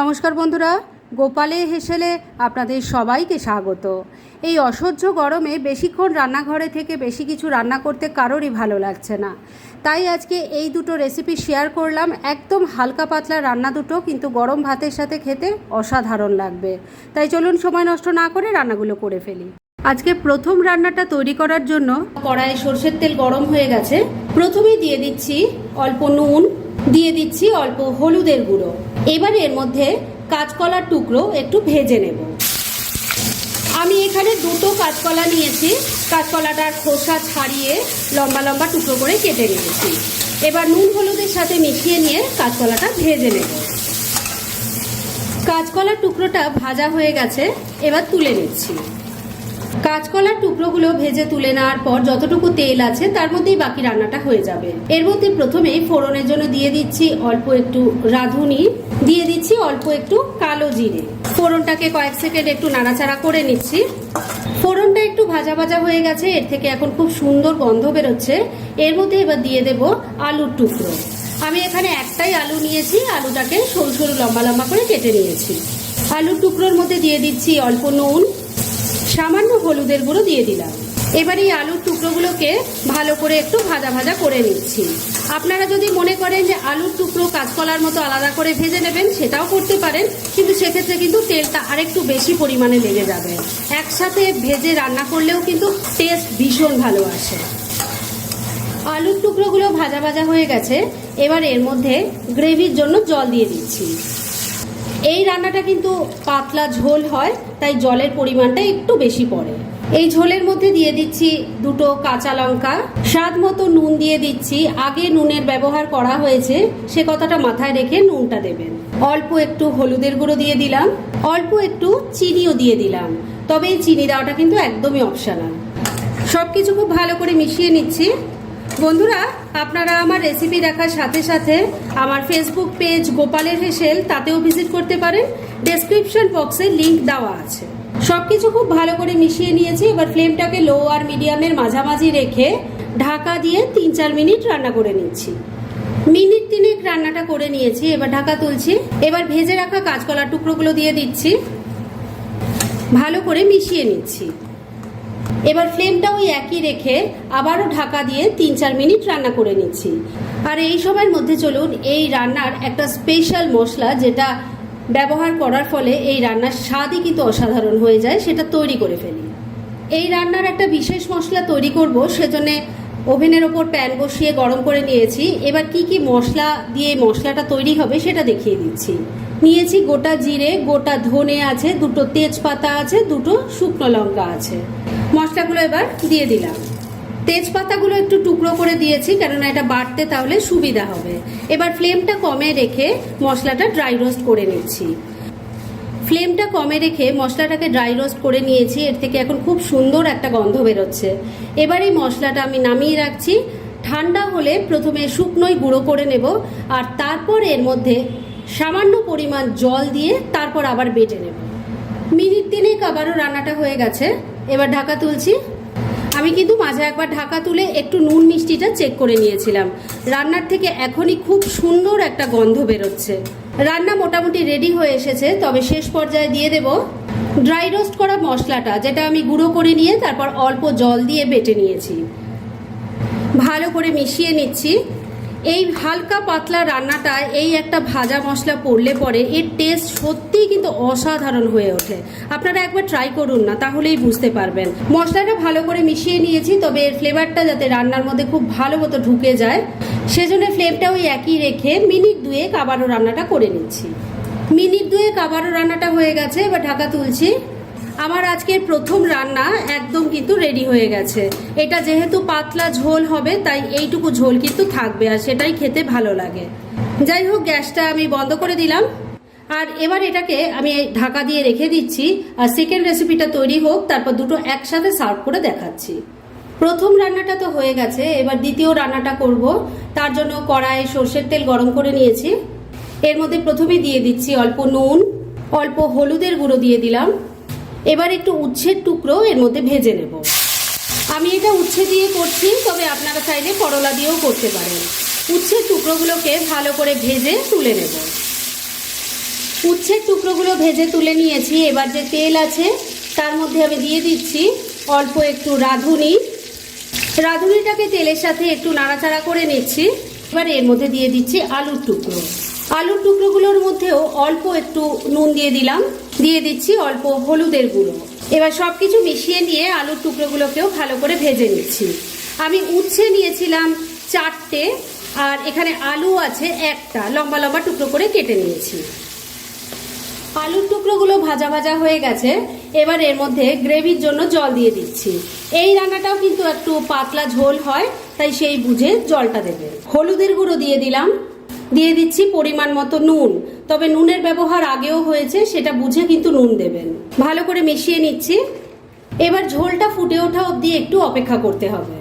নমস্কার বন্ধুরা, গোপালে হেসেলে আপনাদের সবাইকে স্বাগত। এই অসহ্য গরমে বেশিক্ষণ রান্নাঘরে থেকে বেশি কিছু রান্না করতে কারোরই ভালো লাগছে না। তাই আজকে এই দুটো রেসিপি শেয়ার করলাম। একদম হালকা পাতলা রান্না দুটো, কিন্তু গরম ভাতের সাথে খেতে অসাধারণ লাগবে। তাই চলুন সময় নষ্ট না করে রান্নাগুলো করে ফেলি। আজকে প্রথম রান্নাটা তৈরি করার জন্য কড়াইয়ে সর্ষের তেল গরম হয়ে গেছে। প্রথমেই দিয়ে দিচ্ছি অল্প নুন দিয়ে দিচ্ছি অল্প হলুদের গুঁড়ো। এবার এর মধ্যে কাঁচকলার টুকরো একটু ভেজে নেব। আমি এখানে দুটো কাঁচকলা নিয়েছি। কাঁচকলাটার খোসা ছাড়িয়ে লম্বা লম্বা টুকরো করে কেটে নিয়েছি। এবার নুন হলুদের সাথে মিশিয়ে নিয়ে কাঁচকলাটা ভেজে নেব। কাঁচকলার টুকরোটা ভাজা হয়ে গেছে, এবার তুলে নিচ্ছি। কাঁচকলার টুকরোগুলো ভেজে তুলে নেওয়ার পর যতটুকু তেল আছে তার মধ্যেই বাকি রান্নাটা হয়ে যাবে। এর মধ্যে প্রথমেই ফোড়নের জন্য দিয়ে দিচ্ছি অল্প একটু রাঁধুনি, দিয়ে দিচ্ছি অল্প একটু কালো জিরে। ফোড়নটাকে কয়েক সেকেন্ড একটু নাড়াচাড়া করে নিচ্ছি। ফোড়নটা একটু ভাজা ভাজা হয়ে গেছে, এর থেকে এখন খুব সুন্দর গন্ধ বেরোচ্ছে। এর মধ্যে এবার দিয়ে দেব আলুর টুকরো। আমি এখানে একটাই আলু নিয়েছি, আলুটাকে সরু সরু লম্বা লম্বা করে কেটে নিয়েছি। আলুর টুকরোর মধ্যে দিয়ে দিচ্ছি অল্প নুন সামান্য হলুদের গুঁড়ো দিয়ে দিলাম। এবার এই আলুর টুকরোগুলোকে ভালো করে একটু ভাজা ভাজা করে নিচ্ছি। আপনারা যদি মনে করেন যে আলুর টুকরো কাঁচকলার মতো আলাদা করে ভেজে নেবেন, সেটাও করতে পারেন, কিন্তু সেক্ষেত্রে কিন্তু তেলটা আরেকটু বেশি পরিমাণে লেগে যাবে। একসাথে ভেজে রান্না করলেও কিন্তু টেস্ট ভীষণ ভালো আসে। আলুর টুকরোগুলো ভাজা ভাজা হয়ে গেছে, এবার এর মধ্যে গ্রেভির জন্য জল দিয়ে দিচ্ছি। এই রান্নাটা কিন্তু পাতলা ঝোল হয়, তাই জলের পরিমাণটা একটু বেশি পড়ে। এই ঝোলের মধ্যে দিয়ে দিচ্ছি দুটো কাঁচা লঙ্কা। স্বাদ মতো নুন দিয়ে দিচ্ছি। আগে নুনের ব্যবহার করা হয়েছে, সে কথাটা মাথায় রেখে নুনটা দেবেন। অল্প একটু হলুদের গুঁড়ো দিয়ে দিলাম, অল্প একটু চিনিও দিয়ে দিলাম। তবে এই চিনি দেওয়াটা কিন্তু একদমই অপশনাল সব কিছু খুব ভালো করে মিশিয়ে নিচ্ছি। বন্ধুরা, আপনারা আমার রেসিপি দেখার সাথে সাথে আমার ফেসবুক পেজ গোপালের হেসেল তাতেও ভিজিট করতে পারেন। ডেসক্রিপশন বক্সে লিংক দেওয়া আছে। সব কিছু খুব ভালো করে মিশিয়ে নিয়েছি। এবার ফ্লেমটাকে লো আর মিডিয়ামের মাঝামাঝি রেখে ঢাকা দিয়ে তিন চার মিনিট রান্না করে নিচ্ছি। মিনিট তিনেক রান্নাটা করে নিয়েছি, এবার ঢাকা তুলছি। এবার ভেজে রাখা কাঁচকলার টুকরোগুলো দিয়ে দিচ্ছি। ভালো করে মিশিয়ে নিচ্ছি। এবার ফ্লেমটা ওই একই রেখে আবারও ঢাকা দিয়ে তিন চার মিনিট রান্না করে নিচ্ছি। আর এই সময়ের মধ্যে চলুন এই রান্নার একটা স্পেশাল মশলা যেটা ব্যবহার করার ফলে এই রান্নার স্বাদই কিন্তু অসাধারণ হয়ে যায়, সেটা তৈরি করে ফেলি। এই রান্নার একটা বিশেষ মশলা তৈরি করব, সেজন্য ওভেনের ওপর প্যান বসিয়ে গরম করে নিয়েছি। এবার কি কি মশলা দিয়ে মশলাটা তৈরি হবে সেটা দেখিয়ে দিচ্ছি। নিয়েছি গোটা জিরে, গোটা ধনে আছে, দুটো তেজপাতা আছে, দুটো শুকনো লঙ্কা আছে। মশলাগুলো এবার দিয়ে দিলাম। তেজপাতাগুলো একটু টুকরো করে দিয়েছি, কেননা এটা বাড়তে তাহলে সুবিধা হবে। এবার ফ্লেমটা কমে রেখে মশলাটা ড্রাই রোস্ট করে নিচ্ছি। ফ্লেমটা কমে রেখে মশলাটাকে ড্রাই রোস্ট করে নিয়েছি, এর থেকে এখন খুব সুন্দর একটা গন্ধ বেরোচ্ছে। এবার এই মশলাটা আমি নামিয়ে রাখছি। ঠান্ডা হলে প্রথমে শুকনোই গুঁড়ো করে নেব, আর তারপর এর মধ্যে সামান্য পরিমাণ জল দিয়ে তারপর আবার বেটে নেব। মিনিট তিনেক আবারও রান্নাটা হয়ে গেছে। এবার ঢাকা তুলছি। আমি কিন্তু মাঝে একবার ঢাকা তুলে একটু নুন মিষ্টিটা চেক করে নিয়েছিলাম। রান্নার থেকে এখনই খুব সুন্দর একটা গন্ধ বেরোচ্ছে। রান্না মোটামুটি রেডি হয়ে এসেছে, তবে শেষ পর্যায়ে দিয়ে দেব ড্রাই রোস্ট করা মশলাটা, যেটা আমি গুঁড়ো করে নিয়ে তারপর অল্প জল দিয়ে বেটে নিয়েছি। ভালো করে মিশিয়ে নিচ্ছি। এই হালকা পাতলা রান্নাটা এই একটা ভাজা মশলা পড়লে পরে এর টেস্ট সত্যিই কিন্তু অসাধারণ হয়ে ওঠে। আপনারা একবার ট্রাই করুন না, তাহলেই বুঝতে পারবেন। মশলাটা ভালো করে মিশিয়ে নিয়েছি, তবে এর ফ্লেভারটা যাতে রান্নার মধ্যে খুব ভালো মতো ঢুকে যায়, সেজন্য ফ্লেমটা ওই একই রেখে মিনিট দুয়েক আবারও রান্নাটা করে নিচ্ছি। মিনিট দুয়েক আবারও রান্নাটা হয়ে গেছে, এবার ঢাকা তুলছি। আমার আজকের প্রথম রান্না একদম কিন্তু রেডি হয়ে গেছে। এটা যেহেতু পাতলা ঝোল হবে, তাই এইটুকু ঝোল কিন্তু থাকবে আর সেটাই খেতে ভালো লাগে। যাই হোক, গ্যাসটা আমি বন্ধ করে দিলাম। আর এবার এটাকে আমি ঢাকা দিয়ে রেখে দিচ্ছি আর সেকেন্ড রেসিপিটা তৈরি হোক, তারপর দুটো একসাথে সার্ভ করে দেখাচ্ছি। প্রথম রান্নাটা তো হয়ে গেছে, এবার দ্বিতীয় রান্নাটা করব। তার জন্য কড়াইয়ে সর্ষের তেল গরম করে নিয়েছি। এর মধ্যে প্রথমে দিয়ে দিচ্ছি অল্প নুন, অল্প হলুদের গুঁড়ো দিয়ে দিলাম। এবার একটু উচ্ছের টুকরো এর মধ্যে ভেজে নেব। আমি এটা উচ্ছে দিয়ে করছি, তবে আপনারা চাইলে করলা দিয়েও করতে পারেন। উচ্ছের টুকরোগুলোকে ভালো করে ভেজে তুলে নেব। উচ্ছের টুকরোগুলো ভেজে তুলে নিয়েছি। এবার যে তেল আছে, তার মধ্যে আমি দিয়ে দিচ্ছি অল্প একটু রাঁধুনি। রাঁধুনিটাকে তেলের সাথে একটু নাড়াচাড়া করে নিচ্ছি। এবার এর মধ্যে দিয়ে দিচ্ছি আলুর টুকরো। আলুর টুকরোগুলোর মধ্যেও অল্প একটু নুন দিয়ে দিলাম। দিয়ে দিচ্ছি অল্প হলুদের গুঁড়ো। এবার সব কিছু মিশিয়ে নিয়ে আলুর টুকরোগুলোকেও ভালো করে ভেজে নিচ্ছি। আমি উচ্ছে নিয়েছিলাম চারটে, আর এখানে আলু আছে একটা। লম্বা লম্বা টুকরো করে কেটে নিয়েছি। আলুর টুকরোগুলো ভাজা ভাজা হয়ে গেছে। এবার এর মধ্যে গ্রেভির জন্য জল দিয়ে দিচ্ছি। এই রান্নাটাও কিন্তু একটু পাতলা ঝোল হয়, তাই সেই বুঝে জলটা দেবে। হলুদের গুঁড়ো দিয়ে দিলাম। দিয়ে দিচ্ছি পরিমাণ মতো নুন। তবে নুনের ব্যবহার আগেও হয়েছে, সেটা বুঝে কিন্তু নুন দেবেন। ভালো করে মিশিয়ে নিচ্ছি। এবার ঝোলটা ফুটে ওঠা অবধি একটু অপেক্ষা করতে হবে।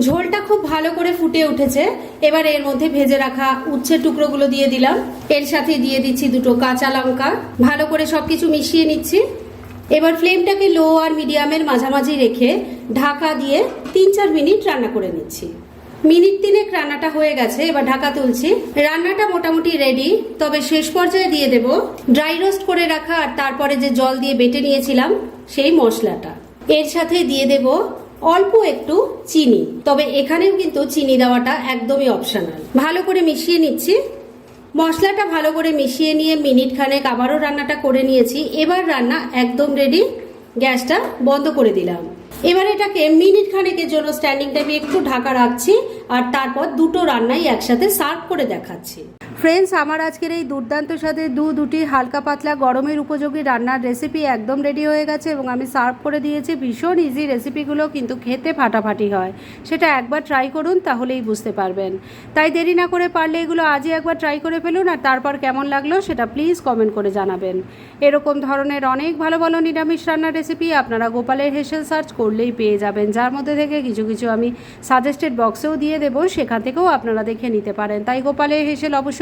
ঝোলটা খুব ভালো করে ফুটে উঠেছে। এবার এর মধ্যে ভেজে রাখা উচ্ছের টুকরোগুলো দিয়ে দিলাম। এর সাথে দিয়ে দিচ্ছি দুটো কাঁচা লঙ্কা। ভালো করে সবকিছু মিশিয়ে নিচ্ছি। এবার ফ্লেমটাকে লো আর মিডিয়ামের মাঝামাঝি রেখে ঢাকা দিয়ে তিন চার মিনিট রান্না করে নিচ্ছি। মিনিট তিনেক রান্নাটা হয়ে গেছে, এবার ঢাকা তুলছি। রান্নাটা মোটামুটি রেডি তবে শেষ পর্যায়ে দিয়ে দেব ড্রাই রোস্ট করে রাখা আর তারপরে যে জল দিয়ে বেটে নিয়েছিলাম, সেই মশলাটা। এর সাথে দিয়ে দেব অল্প একটু চিনি, তবে এখানেও কিন্তু চিনি দেওয়াটা একদমই অপশনাল ভালো করে মিশিয়ে নিচ্ছি। মশলাটা ভালো করে মিশিয়ে নিয়ে মিনিট খানেক আবারও রান্নাটা করে নিয়েছি। এবার রান্না একদম রেডি গ্যাসটা বন্ধ করে দিলাম। এবার এটাকে মিনিট খানেকের জন্য স্ট্যান্ডিং টাইমে একটু ঢাকা রাখছি আর তারপর দুটো রান্নাই একসাথে সার্ভ করে দেখাচ্ছি। ফ্রেন্ডস আমার আজকের এই দুর্দান্ত সাথে দু দুটি হালকা পাতলা গরমের উপযোগী রান্নার রেসিপি একদম রেডি হয়ে গেছে এবং আমি সার্ভ করে দিয়েছি। ভীষণ ইজি রেসিপিগুলো কিন্তু খেতে ফাটাফাটি হয়। সেটা একবার ট্রাই করুন, তাহলেই বুঝতে পারবেন। তাই দেরি না করে পারলে এগুলো আজই একবার ট্রাই করে ফেলুন আর তারপর কেমন লাগল সেটা প্লিজ কমেন্ট করে জানাবেন। এরকম ধরনের অনেক ভালো ভালো নিরামিষ রান্নার রেসিপি আপনারা গোপালের হেসেল সার্চ করলেই পেয়ে যাবেন। যার মধ্যে থেকে কিছু কিছু আমি সাজেস্টেড বক্সেও দিয়ে দেবো, সেখান থেকেও আপনারা দেখে নিতে পারেন। তাই গোপালের হেসেল